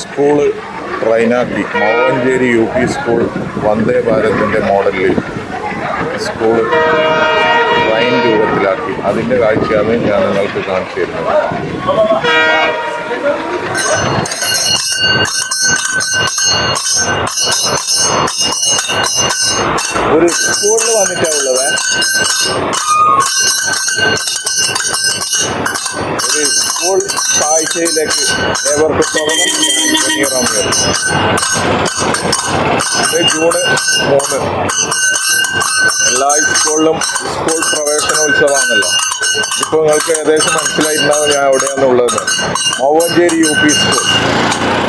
School ട്രെയിനാക്കി Mavancheri U P school Vande ഭാരതിന്റെ മോഡലിൽ school train രൂപത്തിലാക്കി. അതിന്റെ കാഴ്ചയാണ് ഞാൻ നിങ്ങൾക്ക് കാണിച്ചു തരുന്നത്. ഒരു സ്കൂളിൽ വന്നിട്ടാണ് ഉള്ളത് ഒരു സ്കൂൾ കാഴ്ചയിലേക്ക് ഏവർക്കും സ്വാഗതം. ജൂണ് മൂന്ന്. എല്ലാ സ്കൂളിലും സ്കൂൾ പ്രവേശനോത്സവമാണല്ലോ ഇപ്പോൾ നിങ്ങൾക്ക് ഏകദേശം മനസ്സിലായിട്ടുണ്ടാവും ഞാൻ എവിടെയാണെന്നുള്ളത് മൗവഞ്ചേരി യു പി സ്കൂൾ.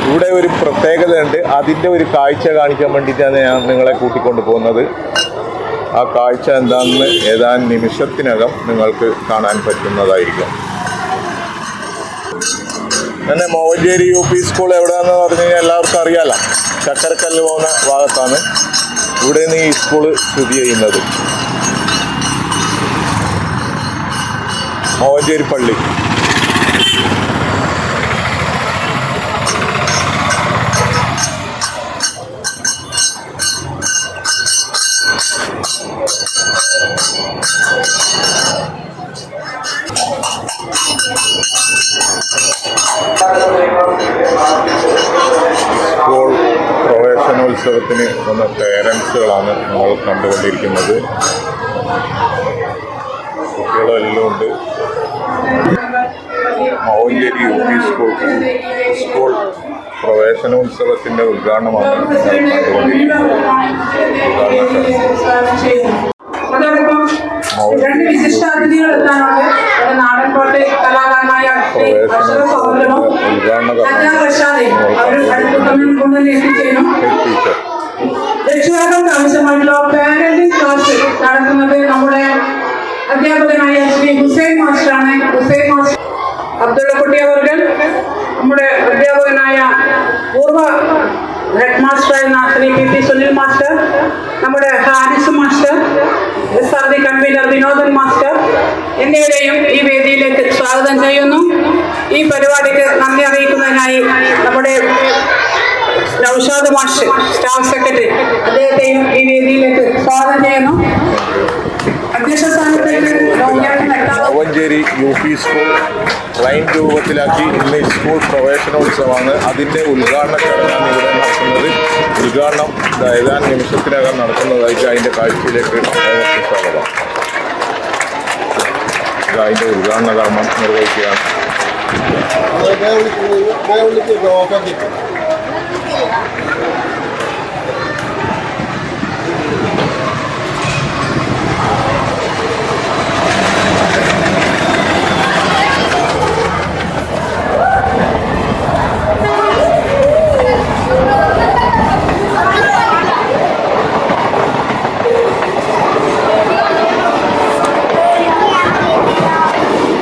ഇവിടെ ഒരു പ്രത്യേകത ഉണ്ട് അതിന്റെ ഒരു കാഴ്ച കാണിക്കാൻ വേണ്ടിയിട്ടാണ് ഞാൻ നിങ്ങളെ കൂട്ടിക്കൊണ്ട് പോകുന്നത്. ആ കാഴ്ച എന്താണെന്ന് ഏതാനും നിമിഷത്തിനകം നിങ്ങൾക്ക് കാണാൻ പറ്റുന്നതായിരിക്കും. പിന്നെ മോവഞ്ചേരി യു പി സ്കൂൾ എവിടെയാണെന്ന് പറഞ്ഞു കഴിഞ്ഞാൽ എല്ലാവർക്കും അറിയാലോ. ചക്കരക്കല്ല് പോകുന്ന ഭാഗത്താണ് ഇവിടെ നിന്ന് ഈ സ്കൂൾ സ്ഥിതി ചെയ്യുന്നത്. മോവഞ്ചേരി പള്ളി. സ്കൂൾ പ്രവേശനോത്സവത്തിന് വന്ന പേരൻസുകളാണ് നമ്മൾ കണ്ടുകൊണ്ടിരിക്കുന്നത്. കുട്ടികളെല്ലാം ഉണ്ട്. Mavancheri U P school school പ്രവേശനോത്സവത്തിന്റെ ഉദ്ഘാടനമാണ് കണ്ടുകൊണ്ടിരിക്കുന്നത്. അതോടൊപ്പം കൊണ്ടുതന്നെ എത്തിച്ചേരും രക്ഷിതാക്കൾക്ക് ആവശ്യമായിട്ടുള്ള പാരന്റിംഗ് ക്ലാസ് നടത്തുന്നത് നമ്മുടെ അധ്യാപകനായ ശ്രീ ഹുസൈൻ മാസ്റ്ററാണ്. ഹുസൈൻ മാസ്റ്റർ അബ്ദുള്ളക്കുട്ടി അവർകൾ നമ്മുടെ അധ്യാപകനായ പൂർവ head മാസ്റ്ററായിരുന്ന Shri P P Sunil master നമ്മുടെ Haris master S R D convener Vinodan master എന്നിവരെയും ഈ വേദിയിലേക്ക് സ്വാഗതം ചെയ്യുന്നു. ഈ പരിപാടിക്ക് നന്ദി അറിയിക്കുന്നതിനായി നമ്മുടെ നൗഷാദ് മാഷ് സ്റ്റാഫ് സെക്രട്ടറി. അദ്ദേഹത്തെയും ഈ വേദിയിലേക്ക് സ്വാഗതം ചെയ്യുന്നു. അധ്യക്ഷ സ്ഥാനത്തേക്ക് യു പി സ്കൂൾ ട്രെയിൻ രൂപത്തിലാക്കി ഇന്ന് സ്കൂൾ പ്രവേശനോത്സവമാണ്. അതിന്റെ ഉദ്ഘാടന ചടങ്ങാണ് ഇവിടെ നടക്കുന്നത്. ഉദ്ഘാടനം ഏതാനും നിമിഷത്തിനകം നടക്കുന്നതായിട്ട് അതിന്റെ കാഴ്ചയിലേക്ക് സ്വാഗതം. അതിന്റെ ഉദ്ഘാടന കർമ്മം നിർവഹിക്കുകയാണ്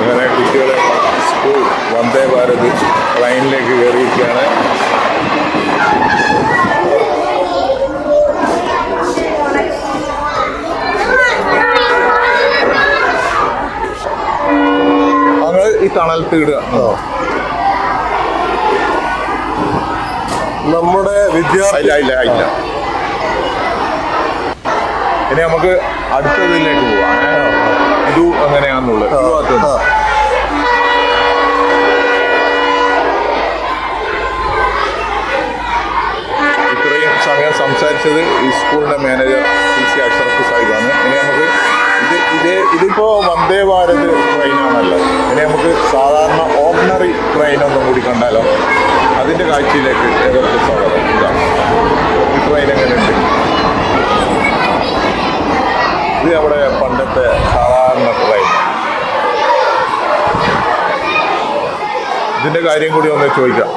അങ്ങനെ കുട്ടികൾ സ്കൂൾ വന്ദേ ഭാരത് ട്രെയിനിലേക്ക് കയറിയിരിക്കുകയാണ്. ഞങ്ങൾ ഈ തണലത്ത് ഇടുക നമ്മുടെ വിദ്യാർത്ഥി ഇല്ല ഇല്ല ഇനി നമുക്ക് അടുത്തതിലേക്ക് പോവാം. ഇത് അങ്ങനെയാണെന്നുള്ളത് ഈ ഭാഗത്ത് നിന്ന്. ഇത്രയും സംസാരിച്ചത് ഈ സ്കൂളിന്റെ മാനേജർ പി സി അഷറഫ് സാഹിബാണ്. ഇനി നമുക്ക് ഇത് ഇതേ ഇതിപ്പോ വന്ദേ ഭാരത് ട്രെയിനാണല്ലോ ഇനി നമുക്ക് സാധാരണ ഓർഡിനറി ട്രെയിൻ ഒന്നും കൂടി കണ്ടാലോ? അതിന്റെ കാഴ്ചയിലേക്ക് ഏതൊക്കെ സ്വാഗതം. ഇതാണ് ഈ ട്രെയിൻ എങ്ങനെയുണ്ട്? ഇത് നമ്മുടെ പണ്ടത്തെ സാധാരണ ട്രെയിൻ ഇതിന്റെ കാര്യം കൂടി ഒന്ന് ചോദിക്കാം.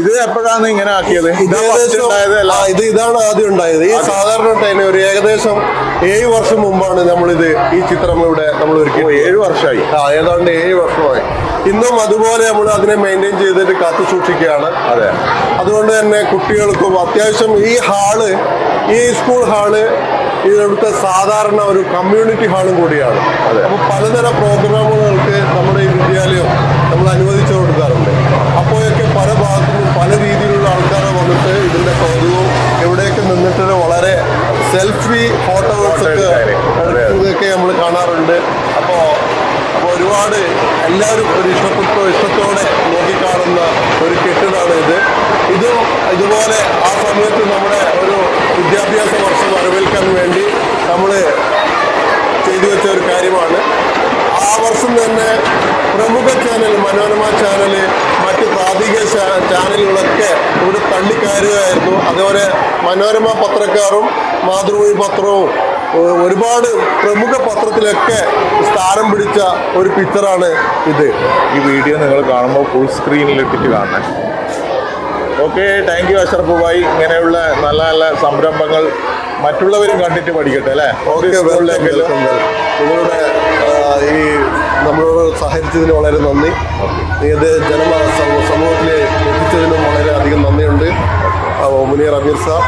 ഇത് എപ്പോഴാണ് ഇങ്ങനെ ആക്കിയത്? ഇത് ഇതാണ് ആദ്യം ഉണ്ടായത്. ഈ സാധാരണ ട്രെയിൻ ഒരു ഏകദേശം ഏഴ് വർഷം മുമ്പാണ് നമ്മളിത് ഈ ചിത്രം ഇവിടെ നമ്മൾ ഒരുക്കി ഏഴ് വർഷമായി. ആ ഏതാണ്ട് ഏഴ് വർഷമായി. ഇന്നും അതുപോലെ നമ്മൾ അതിനെ മെയിന്റെയിൻ ചെയ്തിട്ട് കാത്തു സൂക്ഷിക്കുകയാണ്. അതെ. അതുകൊണ്ട് തന്നെ കുട്ടികൾക്കും അത്യാവശ്യം ഈ ഹാൾ ഈ സ്കൂൾ ഹാൾ ഇവിടുത്തെ സാധാരണ ഒരു കമ്മ്യൂണിറ്റി ഹാളും കൂടിയാണ്. അതെ. അപ്പോൾ പലതരം പല രീതിയിലുള്ള ആൾക്കാരെ വന്നിട്ട് ഇതിന്റെ കൗതുകവും എവിടെയൊക്കെ നിന്നിട്ട് വളരെ സെൽഫി ഫോട്ടോസ് ഒക്കെ നമ്മൾ കാണാറുണ്ട്. അപ്പോൾ അപ്പോൾ ഒരുപാട് എല്ലാവരും ഒരു ഇഷ്ടപ്പെട്ട ഇഷ്ടത്തോടെ നോക്കിക്കാണുന്ന ഒരു കെട്ടിടമാണ് ഇത്. ഇതും ഇതുപോലെ ആ സമയത്ത് നമ്മുടെ ഒരു വിദ്യാഭ്യാസ വർഷം വരവേൽക്കാൻ വേണ്ടി നമ്മൾ ചെയ്തു വെച്ച ഒരു കാര്യമാണ്. ആ വർഷം തന്നെ പ്രമുഖ ചാനൽ മനോരമ ചാനൽ പ്രാദേശിക ചാ- ചാനലുകളൊക്കെ ഇവിടെ തള്ളിക്കയറുകയായിരുന്നു അതേപോലെ മനോരമ പത്രക്കാരും മാതൃഭൂമി പത്രവും ഒരുപാട് പ്രമുഖ പത്രത്തിലൊക്കെ സ്ഥാനം പിടിച്ച ഒരു പിക്ചറാണ് ഇത്. ഈ വീഡിയോ നിങ്ങൾ കാണുമ്പോൾ ഫുൾ സ്ക്രീനിൽ ഇട്ടിട്ട് കാണണം. Okay thank you Ashraf bhai. ഇങ്ങനെയുള്ള നല്ല നല്ല സംരംഭങ്ങൾ മറ്റുള്ളവരും കണ്ടിട്ട് പഠിക്കട്ടെ അല്ലേ? ഓക്കെ നിങ്ങളുടെ ഈ നമ്മളോട് സഹകരിച്ചതിന് വളരെ നന്ദി. ഇത് ജന സമൂഹത്തിൽ എത്തിച്ചതിനും വളരെ അധികം നന്ദിയുണ്ട്. Muniyar Amir sir.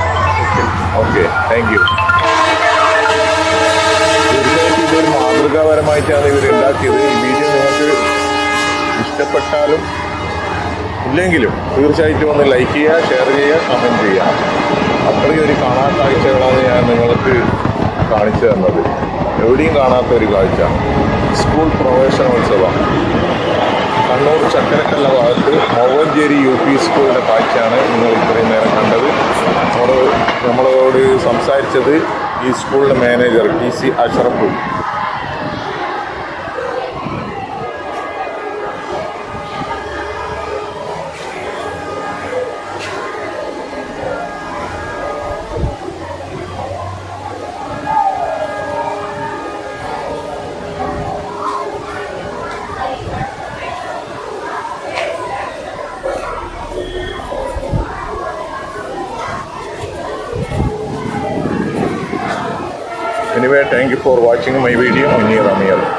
Okay. Thank you തീർച്ചയായിട്ടും ഇതൊരു മാതൃകാപരമായിട്ടാണ് ഇവർ ഉണ്ടാക്കിയത്. ഈ വീഡിയോ നിങ്ങൾക്ക് ഇഷ്ടപ്പെട്ടാലും ഇല്ലെങ്കിലും തീർച്ചയായിട്ടും ഒന്ന് ലൈക്ക് ചെയ്യുക ഷെയർ ചെയ്യുക കമന്റ് ചെയ്യുക. അത്രയും ഒരു കാണാൻ കാഴ്ചകളാണ് ഞാൻ നിങ്ങൾക്ക് കാണിച്ചു തന്നത്. എവിടെയും കാണാത്ത ഒരു കാഴ്ച. സ്കൂൾ പ്രവേശനോത്സവം കണ്ണൂർ ചക്കരക്കല്ല ഭാഗത്ത് മൗവഞ്ചേരി യു പി സ്കൂളിന്റെ കാഴ്ചയാണ് നിങ്ങൾ ഇത്രയും നേരം കണ്ടത്. നമ്മൾ നമ്മളോട് സംസാരിച്ചത് ഈ സ്കൂളിന്റെ manager T C Ashraf. Anyway, thank you for watching my video. Munir Amir.